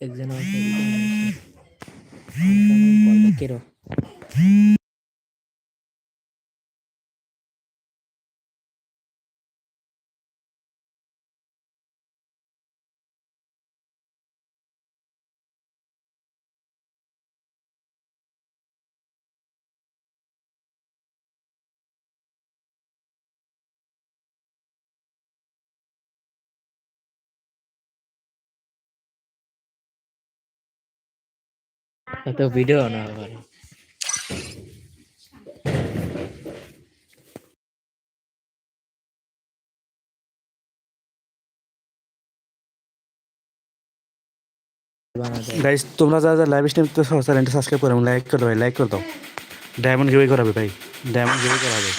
একজন আমাকে কলটা কেরো। তো ভিডিও না আবার। গাইস তোমরা যারা লাইভ স্ট্রিম তো চ্যানেলটা সাবস্ক্রাইব করো লাইক করে ভাই লাইক করে দাও। ডায়মন্ড গিভে করাবে, ভাই। ডায়মন্ড গিভে করাবে।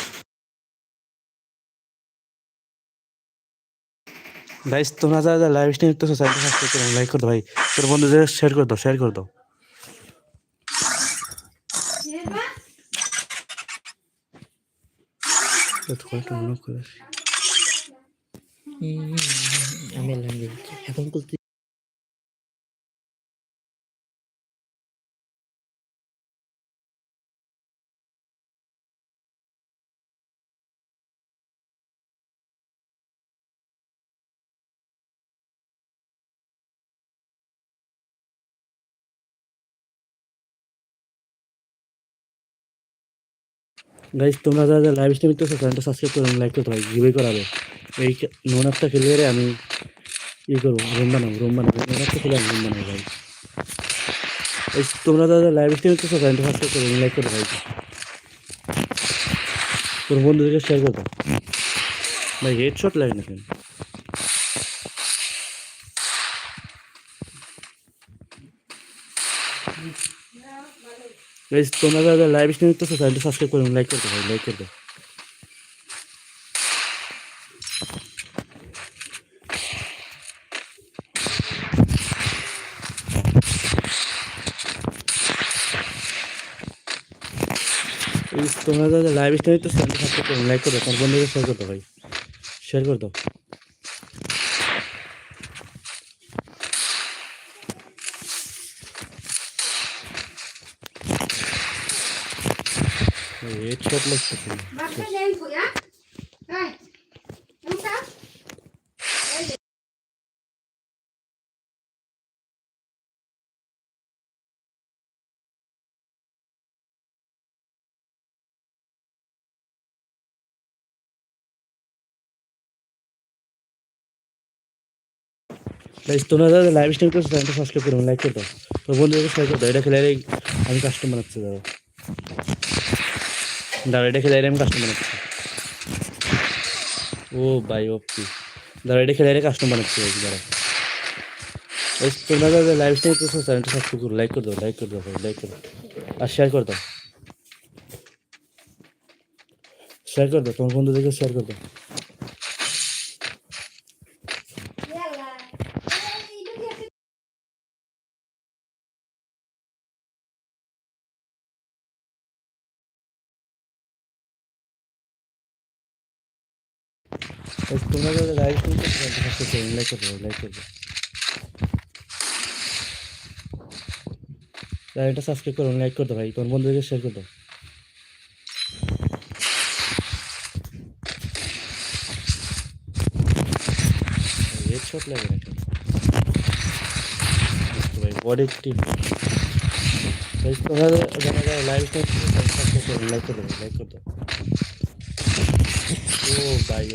গাইস তোমরা যারা লাইভ স্ট্রিম তো চ্যানেলটা সাবস্ক্রাইব করো লাইক করে দাও, ভাই। তোর বন্ধুদের শেয়ার করে দাও শেয়ার করে দাও। এত কয়টা মনে করে এলাম এখন করতে গাইস তোমরা যারা যারা লাইভ স্ট্রিম তো চ্যানেলটা সাবস্ক্রাইব করে লাইক করতে হয় গিভে করাবে। এই নোন একটা খেলে আমি ই করব রুম বানাবো রুম বানাবো, নোন একটা খেলে আমি রুম বানাবো ভাই এই তোমরা যারা লাইভ স্ট্রিম তো চ্যানেলটা সাবস্ক্রাইব করে লাইক করতে হয় তোর বন্ধুদেরকে শেয়ার করে দাও। ভাই হেডশট লাগে না কেন গাইস তোমরা যারা লাইভ স্ট্রিম তো চ্যানেলটা সাবস্ক্রাইব করো লাইক করে দাও ভাই লাইক করে দাও এই তোমরা যারা লাইভ স্ট্রিম তো চ্যানেলটা সাবস্ক্রাইব করো লাইক করে দাও তোমার বন্ধুকে শেয়ার করে দাও ভাই শেয়ার করে দাও। হেডশট লাগছে Basta limpo, ya? Ay, não tá? Guys তোমরা যারা লাইভ স্ট্রিম করছ চ্যানেলটা সাবস্ক্রাইব করো লাইক করে দাও তো বন্ধুদেরকে শেয়ার করে দাও এটা খেলে আমি কাস্টম বানাচ্ছি দাঁড়াও দাঁড়াও এটা খেলে আমি কাস্টম বানাচ্ছি ও ভাই ওপি দাঁড়াও এটা খেলে কাস্টম বানাচ্ছি ভাই দাঁড়াও গাইস তোমরা লাইভ স্ট্রিম তো চ্যানেলটা সাবস্ক্রাইব করো লাইক করে দাও লাইক করে দাও লাইক করে আর শেয়ার করে দাও। শেয়ার করে দাও, তোমার বন্ধুদেরকে শেয়ার করে দাও। তোমরা যারা লাইভ স্ট্রিম করছ চ্যানেলটা সাবস্ক্রাইব করো লাইক করে দাও লাইক করে দাও চ্যানেলটা সাবস্ক্রাইব করো লাইক করে ভাই, তোমার বন্ধুদেরকে শেয়ার করে। দাও হেডশট লাগে না ভাই বডি টিম ভাই, তোমরা যারা যারা লাইভ সাবস্ক্রাইব করো লাইক করে লাইক করে। ও ভাই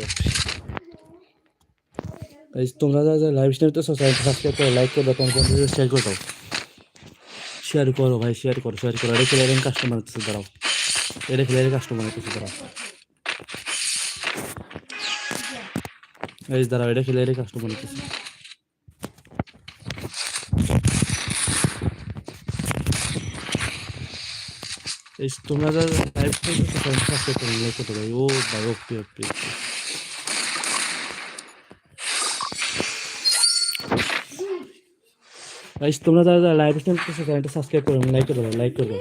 গাইস তোমরা যারা যারা লাইভ স্ট্রিম তো সাবস্ক্রাইব করো লাইক করে তোমার বন্ধুদের শেয়ার করে দাও। শেয়ার করো ভাই শেয়ার করো শেয়ার করো। এটা খেলে কাস্টমার হচ্ছে দাঁড়াও। এটা খেলে কাস্টমার হচ্ছে দাঁড়াও। গাইস দাঁড়াও এটা খেলে কাস্টমার এই তোমরা লাইভ স্ট্রিম তো সাবস্ক্রাইব করো লাইক করে দাও। ও, ভাই ওকে ওকে গাইস তোমরা যারা যারা লাইভ স্ট্রিম করছ চ্যানেলটা সাবস্ক্রাইব করো লাইক করো লাইক করো।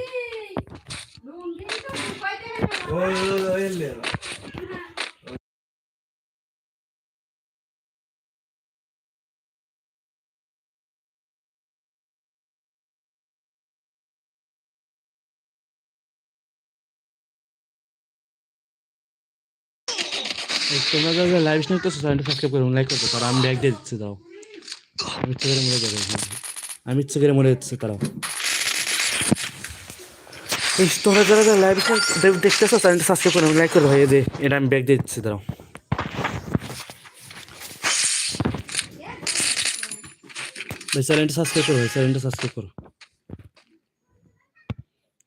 তোমরা যারা লাইভ স্ট্রিম করছ চ্যানেলটা সাবস্ক্রাইব করো লাইক করো কারণ আমি ব্যাগ দিয়ে দিচ্ছি, দাও। আমি ছেলের মধ্যে হ্যাঁ। যাব আমি ইচ্ছে করে মরে যাচ্ছি তারা এই তোমরা যারা যারা লাইভ স্ট্রিম দেখতেছো চ্যানেলটা সাবস্ক্রাইব করে লাইক করো ভাই এই যে এটা আমি ব্যাগ দিয়ে দিচ্ছি ভাই চ্যানেলটা সাবস্ক্রাইব করো ভাই চ্যানেলটা সাবস্ক্রাইব করো।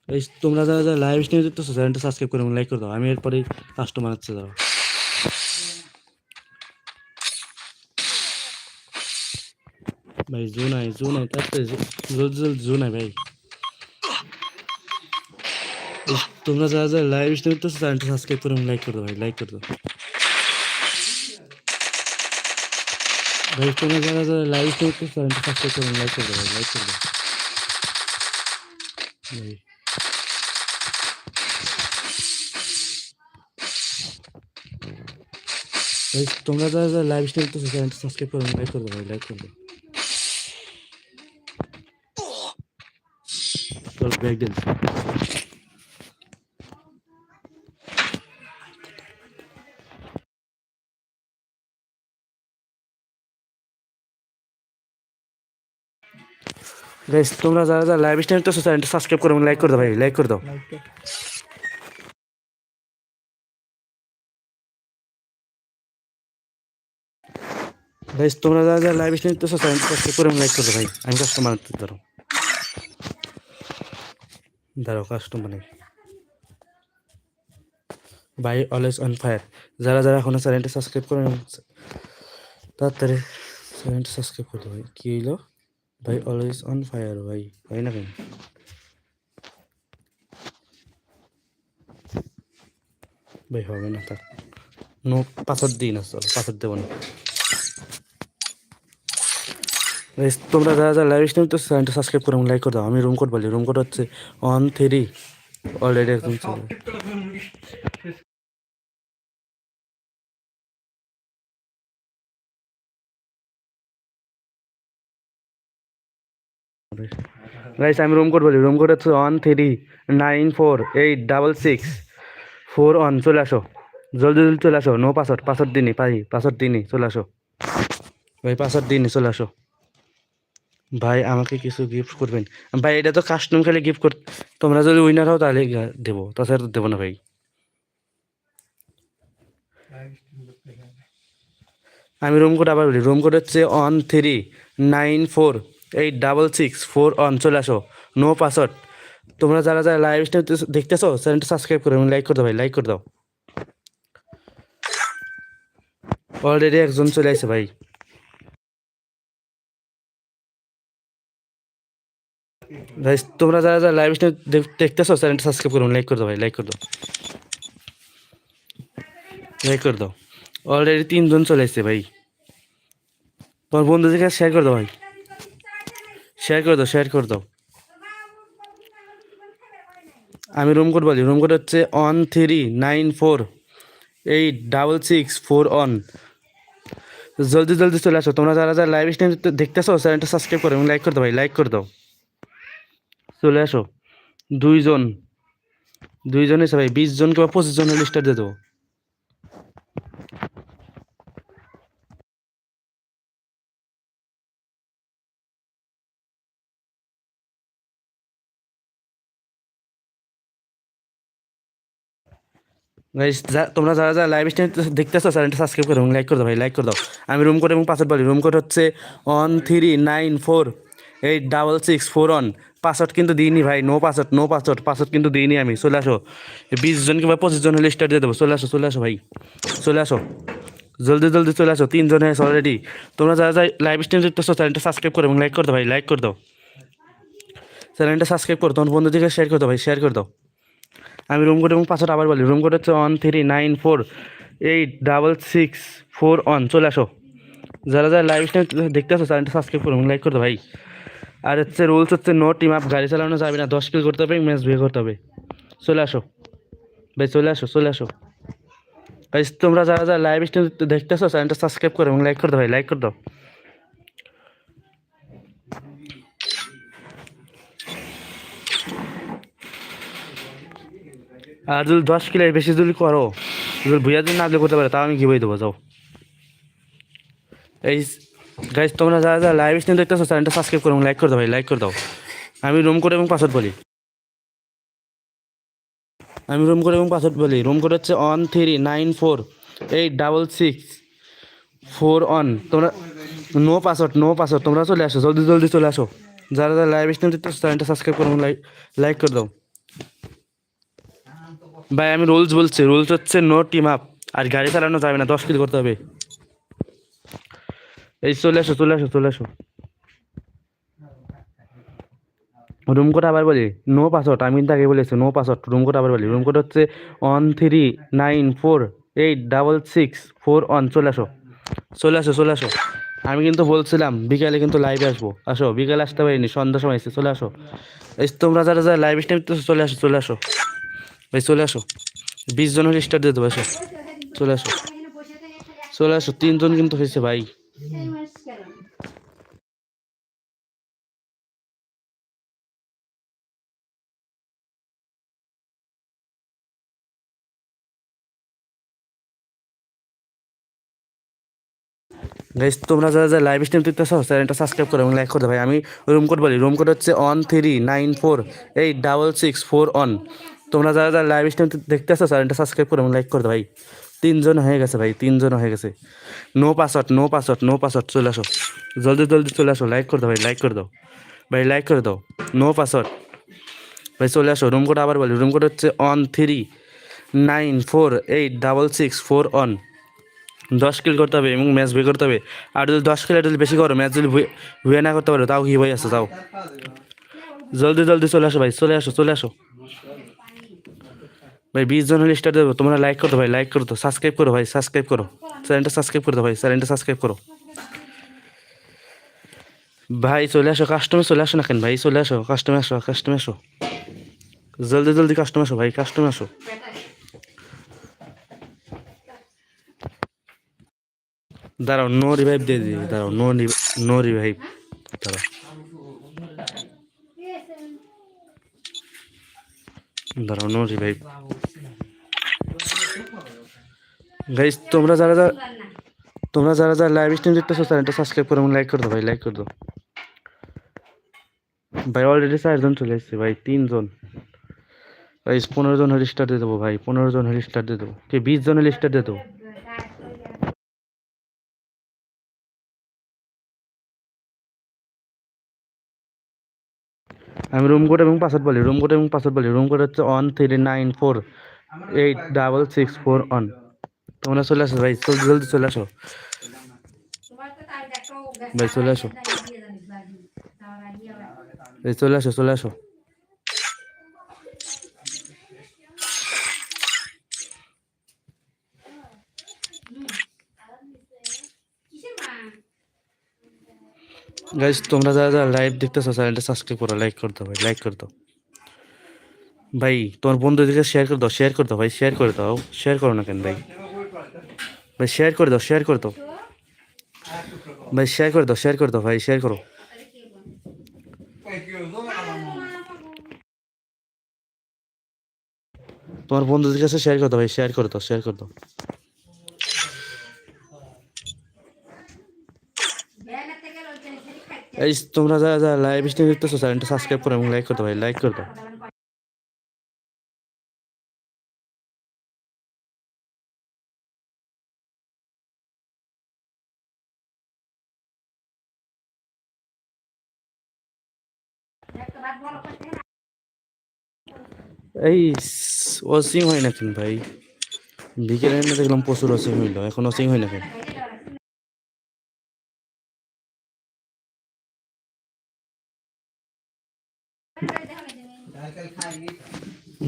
এই তোমরা যারা যারা লাইভ স্ট্রিম দেখতেছো চ্যানেলটা সাবস্ক্রাইব করো লাইক করে দাও। আমি এরপরে কাস্টমার হচ্ছে দাও ভাই জো নাই জো নাই, তাতে জলদি জলদি জো নাই ভাই। তোমরা যারা যারা লাইভ স্ট্রিম দেখতেছো চ্যানেলটা সাবস্ক্রাইব করো লাইক করে দাও ভাই লাইক করে দাও। ভাই, তোমরা যারা যারা লাইভ স্ট্রিম দেখতেছো চ্যানেলটা সাবস্ক্রাইব করো লাইক করে দাও ভাই লাইক করে দাও। ভাই। তোমরা যারা যারা লাইভ স্ট্রিম করতেছো চ্যানেলটা সাবস্ক্রাইব করো লাইক করে দাও ভাই লাইক করে দাও। চল ব্যাগ দেন গাইস তোমরা যারা যারা লাইভ স্ট্রিম করতেছো চ্যানেলটা সাবস্ক্রাইব করো লাইক করে দাও ভাই লাইক করে দাও। গাইস তোমরা যারা যারা লাইভ স্ট্রিম করতেছো চ্যানেলটা সাবস্ক্রাইব করে লাইক করে দাও ভাই, আমি কাস্টমার দাঁড়াও দাঁড়াও কাস্টমার নেই বাই, অলওয়েজ অন ফায়ার। যারা যারা এখনও চ্যানেলটা সাবস্ক্রাইব করেন, তাড়াতাড়ি চ্যানেলটা সাবস্ক্রাইব করে দাও ভাই কী হইল? ভাই অলওয়েজ অন ফায়ার ভাই হয় না কেন? ভাই হবে না তার নো, পাথর দিই না, চলো, পাথর দেবো না। তোমরা যারা যারা লাইভ স্ট্রিম তো চ্যানেলটা সাবস্ক্রাইব করো লাইক করে দাও। আমি রুম কোড বলি রুম কোড হচ্ছে ওয়ান থ্রি অলরেডি একদম চলে। গাইস আমি রুম কোড বলি রুম কোড হচ্ছে one three nine four eight double six four one চলে আসো। জলদি জলদি চলে আসো। নো পাসওয়ার্ড পাসওয়ার্ড দিনই পাই পাসওয়ার্ড দিনই চলে আসো। ভাই পাসওয়ার্ড দিনই চলে আসো। ভাই, আমাকে কিছু গিফট করবেন। ভাই, এটা তো কাস্টম খেলে গিফট কর তোমরা যদি উইনার হও তাহলে দেবো। তাছাড়া তো দেবো না ভাই। আমি রুম কোড আবার বলি। রুম কোড হচ্ছে one three nine four eight double six four one চলে আসো। নো পাসওয়ার্ড তোমরা যারা যারা লাইভ স্ট্রিম দেখতেছো চ্যানেলটা সাবস্ক্রাইব করো লাইক করে দাও ভাই লাইক করে দাও। অলরেডি একজন চলে আসে ভাই। গাইস তোমরা যারা যারা লাইভ স্ট্রিম দেখতেছো চ্যানেলটা সাবস্ক্রাইব করো লাইক করে দাও ভাই লাইক করে দাও। লাইক করে দাও। অলরেডি তিনজন চলে এসেছে ভাই। তোমার বন্ধুদের কাছে শেয়ার করে দাও ভাই। শেয়ার করে দাও শেয়ার করে দাও। আমি রুম কোড বলি রুম কোড হচ্ছে one three nine four eight double six four one জলদি জলদি চলে আসো। তোমরা যারা যারা লাইভ স্ট্রিম দেখতেছো চ্যানেলটা সাবস্ক্রাইব করো এবং লাইক করে দাও ভাই লাইক করে দাও। চলে আসো। দুইজন দুইজন এসে ভাই বিশ জন কিংবা পঁচিশ জনের লিস্টার দিয়ে দেবো। তোমরা যারা যারা লাইভ স্ট্রিম দেখতেছো চ্যানেলটা সাবস্ক্রাইব করো লাইক করে দাও। ভাই লাইক করে দাও। আমি রুম কোড এবং পাসওয়ার্ড বলি। রুম কোড হচ্ছে one three nine four eight double six four one password কিন্তু দিইনি ভাই no password no password password কিন্তু দিইনি আমি, চলে আসো। বিশ জন কিংবা পঁচিশ জন হলে স্টার্ট দিয়ে দেবো, চলে আসো চলে আসো ভাই, চলে আসো। জলদি জলদি চলে আসো তিনজন হয়েছে অলরেডি তোমরা যারা যারা লাইভ স্ট্রিম দেখতেছো চ্যানেলটা সাবস্ক্রাইব করো এবং লাইক করে দাও ভাই লাইক করে দাও। চ্যানেলটা সাবস্ক্রাইব করো তোমার বন্ধুদেরকে শেয়ার করে দাও ভাই শেয়ার করে দাও। আমি রুম কোড এবং পাসওয়ার্ড আবার বলি রুম কোড হচ্ছে one three nine four eight double six four one চলে আসো। যারা যারা লাইভ স্ট্রিম দেখতে আসো চ্যানেলটা সাবস্ক্রাইব করো এবং লাইক করতে ভাই। আর হচ্ছে রুলস হচ্ছে নো টিম আপ গাড়ি চালানো যাবে না, দশ কিল করতে হবে ম্যাচ বিয়ে করতে হবে। চলে আসো। ভাই, চলে আসো চলে আসো। ভাই, তোমরা যারা যারা লাইভ স্ট্রিম দেখতে আসো চ্যানেলটা সাবস্ক্রাইব করো এবং লাইক করে দাও ভাই লাইক করে দাও। আর যদি দশ কিলোর বেশি যদি করো, যদি ভুইয়া দিন না করতে পারে, তাও আমি গিভওয়ে দেবো, যাও। এই গাইজ তোমরা যারা যারা লাইভ স্ট্রিম দেখতেছো, চ্যানেলটা সাবস্ক্রাইব করো লাইক করে দাও ভাই লাইক করে দাও। আমি রুম কোড এবং পাসওয়ার্ড বলি। আমি রুম কোড এবং পাসওয়ার্ড বলি। রুম কোড হচ্ছে one three nine four eight double six four one তোমরা নো পাসওয়ার্ড নো পাসওয়ার্ড তোমরা চলে আসো, জলদি জলদি চলে আসো। যারা যারা লাইভ স্ট্রিম দেখতেছো, চ্যানেলটা সাবস্ক্রাইব করো লাইক লাইক করে দাও। ভাই, আমি রুলস বলছি। রুলস হচ্ছে নো টিম আপ আর গাড়ি চালানো যাবে না, দশ কিলো করতে হবে। এই চলে আসো চলে আসো চলে আসো। রুম কোড আবার বলি নো পাসওয়ার্ড আমি আগে বলেছি নো পাসওয়ার্ড রুম কোড আবার বলি। রুম কোড হচ্ছে one three nine four eight double six four one চলে আসো। চলে আসো চলে আসো। আমি কিন্তু বলছিলাম, বিকালে কিন্তু লাইভে আসব। আসো, বিকালে আসতে পারিনি, সন্ধ্যার সময় এসে চলে আসো। এই তোমরা যারা যারা লাইভ স্ট্রিম চলে আসো চলে আসো। ভাই চলে আসো। বিশ জনের স্টার্ট দিয়ে দেবো, আসো। চলে আসো। চলে আসো, তিনজন কিন্তু হয়েছে ভাই। মানুষ কেন গাইস তোমরা যারা যারা লাইভ স্ট্রিম দেখতেছো চ্যানেলটা সাবস্ক্রাইব করো এবং লাইক করে ভাই। আমি রুম কোড বলি রুম কোড হচ্ছে one three nine four eight double six four one তোমরা যারা যারা লাইভ স্ট্রিম দেখতেছো চ্যানেলটা সাবস্ক্রাইব করো এবং লাইক করে ভাই। তিনজন হয়ে গেছে ভাই, তিনজন হয়ে গেছে। No password no password no password চলে আসো। জলদি জলদি চলে আসো লাইক করে দাও ভাই লাইক করে দাও। ভাই লাইক করে দাও। নো পাসওয়ার্ড ভাই, চলে আসো রুম কোড আবার বলি রুম কোড হচ্ছে one three nine four eight double six four one দশ কিল করতে হবে এবং ম্যাচ ভুয়ে করতে হবে। আর যদি দশ কিল যদি বেশি করো ম্যাচ যদি ভুয়ে- না করতে পারো, তাও কি ভাই আছে তাও। জলদি জলদি চলে আসো ভাই, চলে আসো চলে আসো। ভাই, বিশ জন হলে স্টার্ট দেবো। তোমরা লাইক করতো ভাই লাইক করতো সাবস্ক্রাইব করো ভাই সাবস্ক্রাইব করো। চ্যানেলটা সাবস্ক্রাইব করতো ভাই চ্যানেলটা সাবস্ক্রাইব করো। ভাই, চলে আসো কাস্টমার চলে আসো না কেন ভাই? চলে আসো কাস্টমার আসো কাস্টমার আসো। জলদি জলদি কাস্টমার আসো ভাই কাস্টমার আসো। দাঁড়াও নো রিভাইভ দিয়ে দিই, দাঁড়াও নো নো রিভাইভ দাঁড়াও। দাঁড়াও নো রিভাইভ গাইস তোমরা যারা যারা তোমরা যারা যারা লাইভ স্ট্রিম দেখতেছো চ্যানেলটা সাবস্ক্রাইব করো লাইক করে দাও ভাই লাইক করে দাও। ভাই অলরেডি চারজন চলে এসেছে ভাই, তিনজন। ভাই পনেরো জন হলে স্টার্ট দিয়ে দেবো ভাই, পনেরো জন হলে স্টার্ট দিয়ে দেবো। কি, বিশ জন হলে স্টার্ট দিয়ে দেবো? আমি রুম কোড এবং পাসওয়ার্ড বলি। রুম কোড এবং পাসওয়ার্ড বলি। রুম কোড হচ্ছে one three nine four eight double six four one তোমরা চলে আসো ভাই জলদি জলদি চলে আসো। ভাই, চলে আসো। এই চলে আসো চলে আসো। গাইজ তোমরা যারা যারা লাইভ দেখতেছো চ্যানেলটা সাবস্ক্রাইব করো লাইক করে দাও ভাই লাইক করে দাও ভাই তোমার বন্ধুদেরকে শেয়ার করে দাও শেয়ার করে দাও ভাই শেয়ার করে দাও শেয়ার করো না কেন ভাই ভাই শেয়ার করে দাও শেয়ার করে দাও ভাই শেয়ার করে দাও শেয়ার করে দাও ভাই শেয়ার করো তোমার বন্ধুদের কাছে শেয়ার করে ভাই শেয়ার করে দাও শেয়ার করে দাও এই তোমরা যারা যারা লাইভ স্ট্রিম দেখতেছো চ্যানেলটা সাবস্ক্রাইব করো এবং লাইক করে দাও ভাই লাইক করতে এই ওসিং হয় না কেন ভাই। বিকেলে এনে দেখলাম প্রচুর ওসিং হইল, এখন ওসিং হয় না কেন?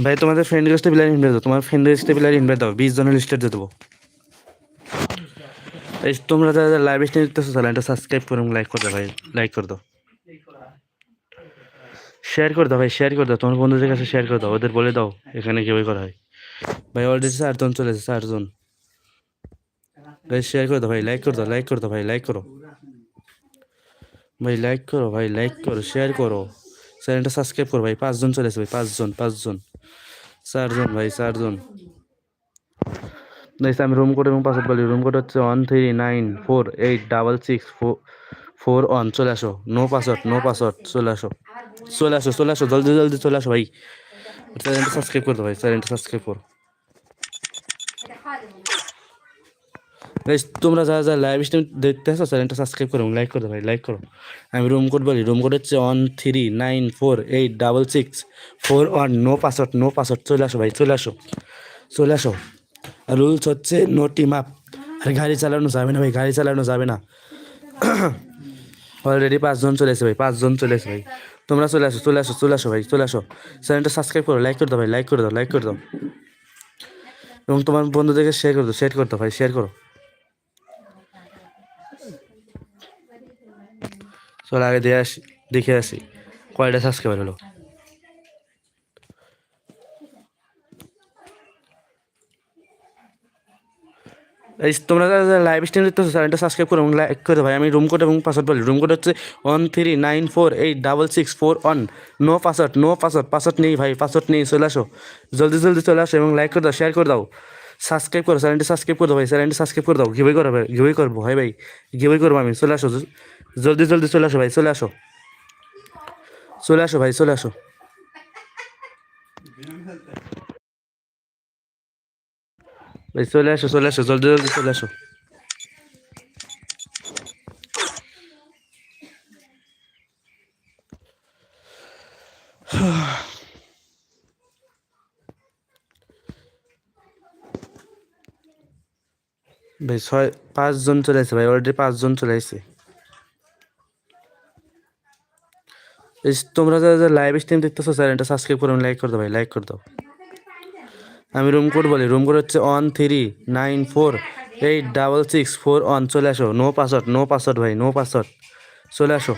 ভাই, তোমাদের ফ্রেন্ড লিস্টে প্লেয়ার ইনভাইট দাও। তোমার ফ্রেন্ড লিস্টে প্লেয়ার ইনভাইট দাও। বিশ জনের লিস্টে দিয়ে দেবো। এই তোমরা যারা যারা লাইভ স্ট্রিম দেখতেছো চ্যানেলটা সাবস্ক্রাইব করো লাইক করে দাও ভাই। লাইক করে দাও। শেয়ার করে দাও ভাই শেয়ার করে দাও। তোমার বন্ধুদের কাছে শেয়ার করে দাও। ওদের বলে দাও এখানে কীভাবে করা হয়। ভাই অলরেডি চারজন চলে এসেছে, চারজন। ভাই শেয়ার করে দাও ভাই। লাইক করে দাও লাইক করে দাও ভাই। লাইক করো। ভাই লাইক করো ভাই। লাইক করো শেয়ার করো। চ্যানেলটা সাবস্ক্রাইব করো ভাই। পাঁচজন চলে আসে ভাই পাঁচজন পাঁচজন। চারজন ভাই, চারজন। দেখছি আমি রুম কোড এবং পাসওয়ার্ড বলি। রুম কোড হচ্ছে one three nine four eight double six four four one চলে আসো। নো পাসওয়ার্ড নো পাসওয়ার্ড চলে আসো। চলে আসো চলে আসো। জলদি জলদি চলে আসো ভাই। চ্যানেলটা সাবস্ক্রাইব কর ভাই। চ্যানেলটা সাবস্ক্রাইব করো। তোমরা যারা যারা লাইভ স্ট্রিম দেখতে আসো চ্যানেলটা সাবস্ক্রাইব করো লাইক করো ভাই লাইক করো। আমি রুম কোড বলি রুম কোড হচ্ছে one three nine four eight double six four one no password no password চলে আসো ভাই, চলে আসো চলে আসো। রুলস হচ্ছে নো টিম আপ আর গাড়ি চালানো যাবে না ভাই, গাড়ি চালানো যাবে না। অলরেডি পাঁচজন চলে এসে ভাই, পাঁচজন চলে এসে ভাই। তোমরা চলে আসো চলে আসো চলে আসো ভাই, চলে আসো। চ্যানেলটা সাবস্ক্রাইব করো লাইক করে দাও ভাই লাইক করে দাও লাইক করে দাও। এবং তোমার বন্ধুদেরকে শেয়ার করে দাও শেয়ার করে দাও ভাই শেয়ার করো। চলো আগে দিয়ে আসি, দেখে আসি, কয়টা সাবস্ক্রাইবার হলো। এই তোমরা লাইভ স্ট্রিম দেখতেছো চ্যানেলটা সাবস্ক্রাইব করো এবং লাইক করে ভাই। আমি রুম কোড এবং পাসওয়ার্ড বলি। রুম কোড হচ্ছে one three nine four eight double six four one no password no password password নেই ভাই পাসওয়ার্ড নেই, চলে আসো। জলদি জলদি চলে আসো এবং লাইক করে দাও শেয়ার করে দাও। সাবস্ক্রাইব করো চ্যানেলটি সাবস্ক্রাইব করে দাও ভাই চ্যানেলটি সাবস্ক্রাইব করে দাও। গিভই করো ভাই গিভই করব ভাই ভাই। গিভই করব আমি, চলে আসো। জলদি জলদি চলে আসো ভাই, চলে আসো। চলে আসো ভাই, চলে আসো। ভাই, চলে আসো চলে আসো, জলদি জলদি চলে আসো। ভাই, ছয়, পাঁচজন চলে আসছে ভাই অলরেডি পাঁচজন চলে আসছে এই তোমরা যারা লাইভ স্ট্রিম দেখতেছো, চ্যানেলটা সাবস্ক্রাইব করো লাইক করে দাও ভাই লাইক করে দাও। আমি রুম কোড বলি রুম কোড হচ্ছে one three nine four eight double six four one চলে আসো। নো পাসওয়ার্ড নো পাসওয়ার্ড ভাই নো পাসওয়ার্ড চলে আসো।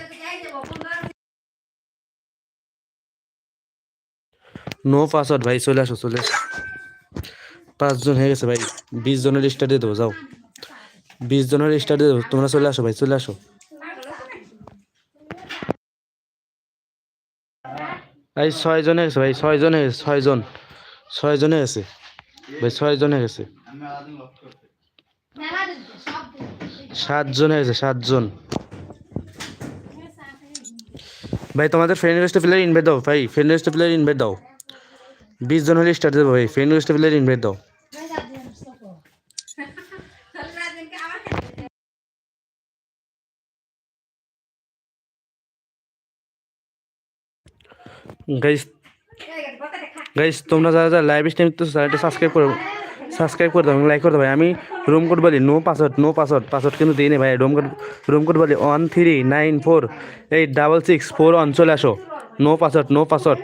নো পাসওয়ার্ড ভাই, চলে আসো চলে আসো। পাঁচজন হয়ে গেছে ভাই, বিশ জনের লিস্টটা দিয়ে দেবো, যাও। বিশ জনের লিস্টটা দিয়ে দেবো, তোমরা চলে আসো ভাই, চলে আসো। ভাই ছয় জনে গেছে ভাই ছয় জনে গেছে ছয় জন ছয় জনে গেছে ভাই ছয় জনে গেছে। সাত জনে গেছে সাতজন। ভাই, তোমাদের ফ্রেন্ড লিস্টে প্লেয়ার ইনভাইট দাও, ভাই। ফ্রেন্ড লিস্টে প্লেয়ার ইনভাইট দাও। বিশ জন হলে স্টার্ট দেবো, ভাই। ফ্রেন্ড লিস্টে প্লেয়ার ইনভাইট দাও। গাইস গাইস তোমরা যারা যারা লাইভ স্ট্রিম তো চ্যানেলটা সাবস্ক্রাইব করো। সাবস্ক্রাইব করে দাও লাইক করে দাও ভাই। আমি রুম কোড বলি no password no password password কিন্তু দিই নি ভাই। রুম কোড রুম কোড বলি one three nine four eight double six four one চলে আসো। নো পাসওয়ার্ড নো পাসওয়ার্ড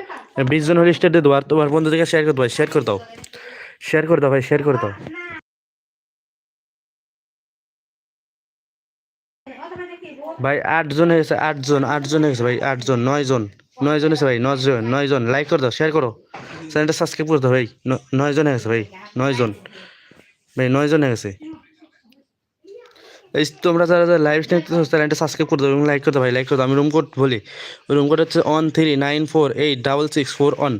বিশ জন হলে স্টার্ট দিয়ে দেবো, আর তোমার বন্ধুদেরকে শেয়ার করে দেবো ভাই। শেয়ার করে দাও। শেয়ার করে দাও ভাই শেয়ার করে দাও। ভাই আটজন হয়েছে আটজন আটজন হয়েছে ভাই আটজন নয়জন নয়জন আছে ভাই নয়জন নয়জন লাইক করে দাও শেয়ার করো। চ্যানেলটা সাবস্ক্রাইব করে দাও ভাই। ন- নয়জন হয়ে গেছে ভাই নয়জন ভাই নয়জন হয়ে গেছে এই তোমরা যারা যারা লাইভ স্ট্রিম চ্যানেলটা সাবস্ক্রাইব করে দাও এবং লাইক করে দাও ভাই লাইক করে দাও। আমি রুম কোড বলি। রুম কোড হচ্ছে one three nine four eight double six four one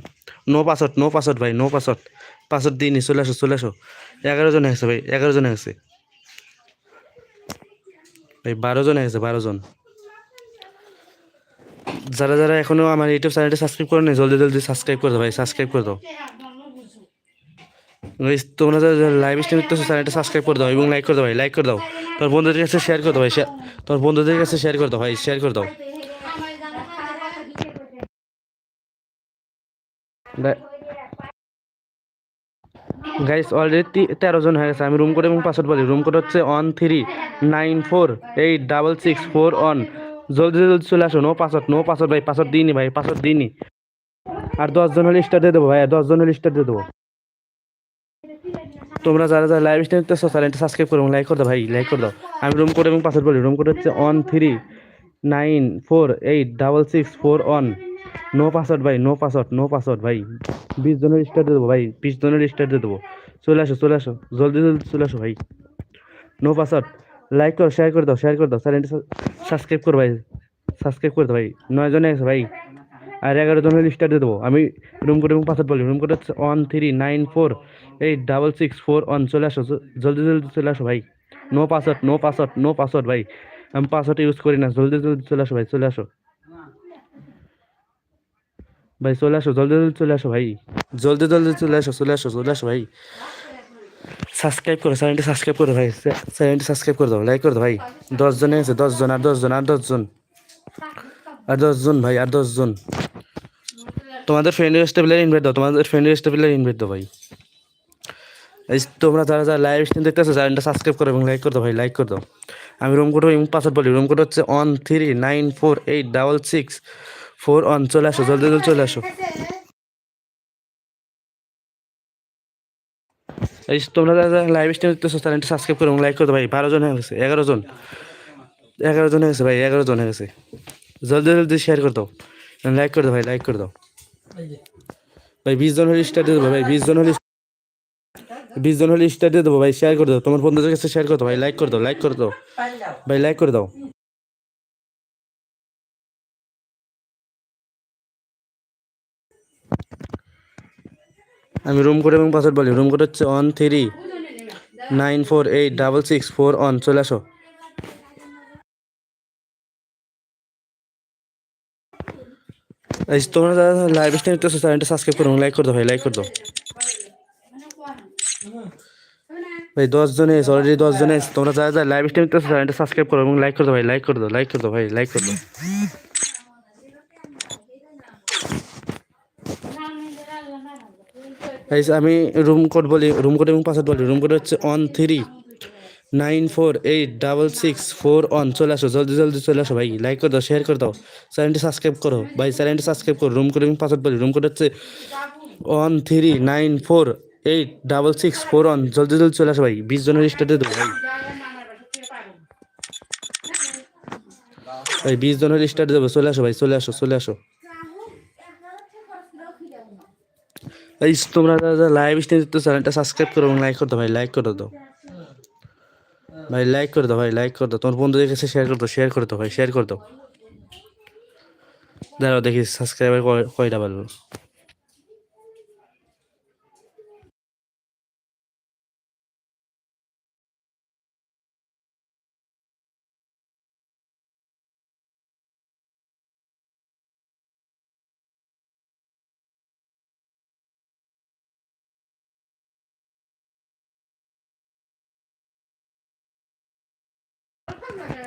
no password no password ভাই নো পাসওয়ার্ড পাসওয়ার্ড দিই নি, চলে আসো চলে আসো। এগারো জন গেছে ভাই, এগারো জন গেছে ভাই, বারো জন গেছে বারো জন। যারা যারা এখনও আমার ইউটিউব চ্যানেলটা সাবস্ক্রাইব করে নেই জলদি জলদি সাবস্ক্রাইব করে দাও ভাই, সাবস্ক্রাইব করে দাও। তোমরা যারা লাইভ স্ট্রিম দেখতেছো, চ্যানেলটা সাবস্ক্রাইব করে দাও এবং লাইক করে দাও ভাই লাইক করে দাও। তোর বন্ধুদের কাছে শেয়ার করে দাও ভাই তোর বন্ধুদের কাছে শেয়ার করে দাও ভাই শেয়ার করে দাও। গাইস অলরেডি তেরো জন হয়ে গেছে, আমি রুম কোড এবং পাসওয়ার্ড বলি। রুম কোড হচ্ছে one three nine four eight double six four one জলদি জলদি চলে আসো নো পাসওয়ার্ড নো পাসওয়ার্ড ভাই পাসওয়ার্ড দিইনি ভাই পাসওয়ার্ড দিইনি। আর দশজন হলে স্টার দিয়ে দেবো ভাই দশজন হলে স্টার দিয়ে দেবো। তোমরা যারা যারা লাইভ স্ট্রিম দেখতেছো চ্যানেলটা সাবস্ক্রাইব করো লাইক করে দাও ভাই লাইক করে দাও। আমি রুম কোড এবং পাসওয়ার্ড বলি রুম কোড হচ্ছে one three nine four eight double six four one no password ভাই নো পাসওয়ার্ড নো পাসওয়ার্ড ভাই। বিশ জনের স্টার দিয়ে দেবো ভাই, বিশ জনের স্টার দিয়ে দেবো। চলে আসো চলে আসো, জলদি জলদি চলে আসো ভাই। নো পাসওয়ার্ড লাইক করো শেয়ার করে দাও শেয়ার করে দাও। চ্যানেলটা সাবস্ক্রাইব করো ভাই। সাবস্ক্রাইব করে দাও ভাই। নয় জনে আছে ভাই। আর এগারো জনের লিস্টটা দিয়ে দেবো। আমি রুম কোড এবং পাসওয়ার্ড বলি। রুম কোড হচ্ছে one three nine four eight double six four one চলে আসো। জলদি জলদি চলে আসো ভাই। No password no password no password ভাই। আমি পাসওয়ার্ড ইউজ করি না। জলদি জলদি চলে আসো ভাই। চলে আসো। ভাই, চলে আসো। জলদি জলদি চলে আসো ভাই। জলদি জলদি চলে আসো চলে আসো চলে আসো ভাই। সাবস্ক্রাইব করো চ্যানেলটি সাবস্ক্রাইব করো ভাই। চ্যানেলটি সাবস্ক্রাইব করে দাও লাইক করে দাও ভাই। দশ জনে আছে দশ জন, আর দশ জন, আর দশ জন। আর দশ জন ভাই, আর দশ জন। তোমাদের ফ্রেন্ড স্টেবিলার ইনভাইট দাও, তোমাদের ফ্রেন্ড স্টেবিলার ইনভাইট দাও ভাই। এই তোমরা যারা যারা লাইভ স্ট্রিম দেখতেছো চ্যানেলটা সাবস্ক্রাইব করো এবং লাইক করে দাও ভাই লাইক করে দাও। আমি রুম কোড এবং পাসওয়ার্ড বলি রুম কোড হচ্ছে one three nine four eight double six four one চলে আসো, জলদি জলদি চলে আসো। এই তোমরা লাইভ স্ট্রিম দেখতেছো চ্যানেলটা সাবস্ক্রাইব করো লাইক করে ভাই। বারো জন হয়ে গেছে, এগারো জন। এগারো জন হয়ে গেছে ভাই, এগারো জন হয়ে গেছে। জলদি জলদি শেয়ার করে দাও। লাইক করে দাও ভাই লাইক করে দাও। ভাই, বিশ জন হলে স্টার্ট দেবো ভাই, বিশ জন হলে বিশ জন হলে স্টার্ট দিয়ে দেবো ভাই শেয়ার করে দাও। তোমার বন্ধুদের কাছে শেয়ার করে দাও ভাই লাইক করে দাও লাইক করে দাও। ভাই লাইক করে দাও। আমি রুম কোড এবং পাসওয়ার্ড বলি। রুম কোড হচ্ছে one three nine four eight double six four one চলে আসো। তোমরা যারা লাইভ স্ট্রিম দেখতেছো, চ্যানেলটা সাবস্ক্রাইব করো লাইক করে দাও ভাই লাইক করে দাও। ভাই, দশ জনে অলরেডি দশ জনে তোমরা যারা যারা লাইভ স্ট্রিম দেখতেছো, চ্যানেলটা সাবস্ক্রাইব করো এবং লাইক করে দাও ভাই লাইক করে দাও লাইক করে দাও ভাই লাইক করে দাও। এই আমি রুম কোড বলি রুম কোড এবং পাসওয়ার্ড বলি। রুম কোড হচ্ছে one three nine four eight double six four one চলে আসো, জলদি জলদি চলে আসো ভাই। লাইক করে দাও শেয়ার করে দাও। চ্যানেলটি সাবস্ক্রাইব করো। ভাই চ্যানেলটি সাবস্ক্রাইব করো। রুম কোড এবং পাসওয়ার্ড বলি। রুম কোড হচ্ছে one three nine four eight double six four one জলদি জলদি চলে আসো ভাই। বিশ জনের স্টার্টে দেবো ভাই। ভাই, বিশ জনের স্টার্ট দেবো। চলে আসো ভাই, চলে আসো চলে আসো। এই তোমরা যারা লাইভ স্ট্রিম দেখতে চ্যানেলটা সাবস্ক্রাইব করো এবং লাইক করে ভাই লাইক করে দাও। ভাই লাইক করে দাও, ভাই লাইক করে দাও। তোমার বন্ধুদের কাছে শেয়ার করে দাও শেয়ার করে ভাই শেয়ার করে দাও। দাঁড়াও দেখি সাবস্ক্রাইবার কয়টা বলব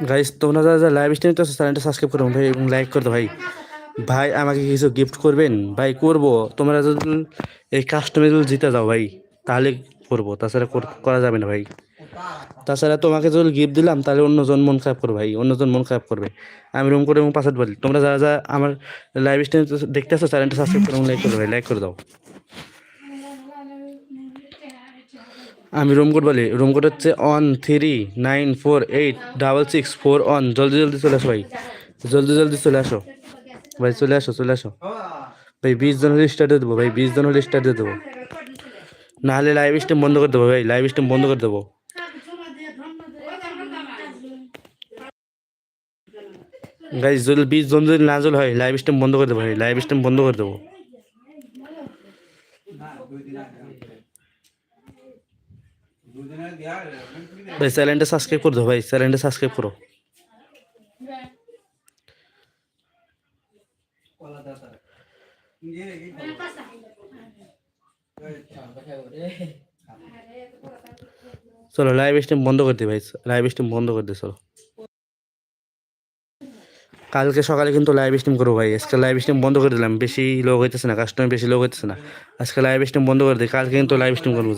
গাইস তোমরা যারা যারা লাইভ স্ট্রিম দেখতেছো চ্যানেলটা সাবস্ক্রাইব করো ভাই, এবং লাইক করে ভাই। ভাই, আমাকে কিছু গিফট করবেন? ভাই, করব। তোমরা যদি এই কাস্টমার জিতে যাও ভাই, তাহলে করব। তাছাড়া কর- যাবে না ভাই। তাছাড়া তোমাকে যদি গিফট দিলাম, তাহলে অন্যজন মন খারাপ করবে ভাই, অন্যজন মন খারাপ করবে। আমি রুম করে এবং পাসওয়ার্ড বলি। তোমরা যারা যারা আমার লাইভ স্ট্রিম দেখতে আসো চ্যানেলটা সাবস্ক্রাইব করো লাইক করে ভাই লাইক করে দাও। আমি রুম কোড বলি। রুম কোড হচ্ছে one three nine four eight double six four one. জলদি জলদি চলে আসো ভাই। জলদি জলদি চলে আসো। ভাই, চলে আসো চলে আসো। ভাই, বিশ জন হলে স্টার্ট দিয়ে দেবো। ভাই, বিশ জন হলে স্টার্ট দিয়ে দেবো। নাহলে লাইভ স্ট্রিম বন্ধ করে দেবো ভাই। লাইভ স্ট্রিম বন্ধ করে দেবো। গাইজ বিশ জন যদি নাজল হয় লাইভ স্ট্রিম বন্ধ করে দেবো ভাই। লাইভ স্ট্রিম বন্ধ করে দেবো। ভাই, চ্যানেলটা সাবস্ক্রাইব করে দাও ভাই, চ্যানেলটা সাবস্ক্রাইব করো। চলো লাইভ স্ট্রিম বন্ধ করে দিই ভাই লাইভ স্ট্রিম বন্ধ করে দিই চলো। কালকে সকালে কিন্তু লাইভ স্ট্রিম করব ভাই, আজকে লাইভ স্ট্রিম বন্ধ করে দিলাম, বেশি লোক হইতেছে না কাস্টমার বেশি লোক হইতেছে না। আজকে লাইভ স্ট্রিম বন্ধ করে দিই কালকে কিন্তু লাইভ স্ট্রিম করব।